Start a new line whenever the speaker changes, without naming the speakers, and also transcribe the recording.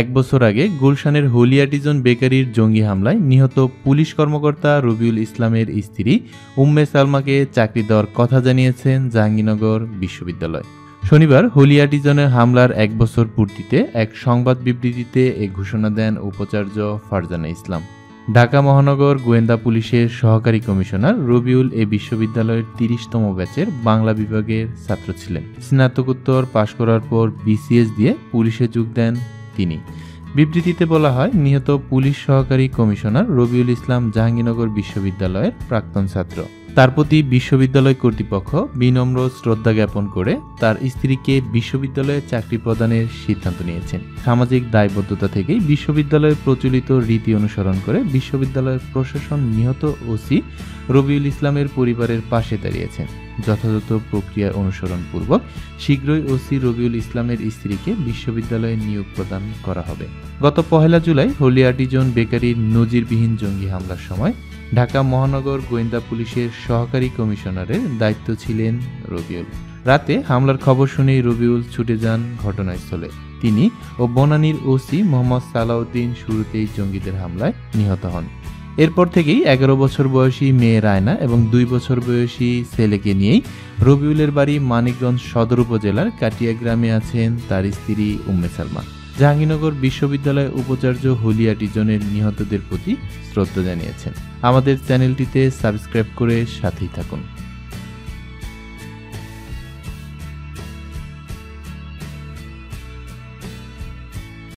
এক বছর আগে গুলশানের হলিয়াটিজন বেকারির জঙ্গি হামলায় নিহত পুলিশ কর্মকর্তা রবিউল ইসলামের স্ত্রী উম্মে সালমাকে চাকরি দেওয়ার কথা জানিয়েছেন জাহাঙ্গীরনগর বিশ্ববিদ্যালয়। শনিবার হলিয়াটিজনের হামলার এক বছর পূর্তিতে এক সংবাদ বিবৃতিতে এ ঘোষণা দেন উপাচার্য ফারজানা ইসলাম। ঢাকা মহানগর গোয়েন্দা পুলিশের সহকারী কমিশনার রবিউল এ বিশ্ববিদ্যালয়ের তিরিশতম ব্যাচের বাংলা বিভাগের ছাত্র ছিলেন। স্নাতকোত্তর পাশ করার পর বিসিএস দিয়ে পুলিশে যোগ দেন তিনি। বিবৃতিতে বলা হয়, নিহত পুলিশ সহকারী কমিশনার রবিউল ইসলাম জাহাঙ্গীরনগর বিশ্ববিদ্যালয়ের প্রাক্তন ছাত্র। তার প্রতি বিশ্ববিদ্যালয় কর্তৃপক্ষ বিনম্র শ্রদ্ধা জ্ঞাপন করে তার স্ত্রীকে বিশ্ববিদ্যালয়ে চাকরি প্রদানের সিদ্ধান্ত নিয়েছেন। সামাজিক দায়বদ্ধতা থেকেই বিশ্ববিদ্যালয়ের প্রচলিত রীতি অনুসরণ করে বিশ্ববিদ্যালয়ের প্রশাসন নিহত ওসি রবিউল ইসলামের পরিবারের পাশে দাঁড়িয়েছেন। যথাযথ প্রক্রিয়া অনুসরণ পূর্বক শীঘ্রই ওসি রবিউল ইসলামের স্ত্রীকে বিশ্ববিদ্যালয়ে নিয়োগ প্রদান করা হবে। গত পহেলা জুলাই হলিয়ার্টিজন বেকারির নজিরবিহীন জঙ্গি হামলার সময় ঢাকা মহানগর গোয়েন্দা পুলিশের সহকারী কমিশনারের দায়িত্ব ছিলেন রবিউল। রাতে হামলার খবর শুনেই রবিউল ছুটে যান ঘটনাস্থলে। তিনি ও বনানীর ওসি মোহাম্মদ সালাউদ্দিন শুরুতেই জঙ্গিদের হামলায় নিহত হন। এরপর থেকেই এগারো বছর বয়সী মেয়ে রায়না এবং দুই বছর বয়সী ছেলেকে নিয়েই রবিউলের বাড়ি মানিকগঞ্জ সদর উপজেলার কাটিয়া গ্রামে আছেন তার স্ত্রী উম্মে সালমা। জাহাঙ্গীরনগর বিশ্ববিদ্যালয়ের উপাচার্য হলিয়া ডিজনের নিহতদের প্রতি শ্রদ্ধা জানিয়েছেন। আমাদের চ্যানেলটিতে সাবস্ক্রাইব করে সাথেই থাকুন।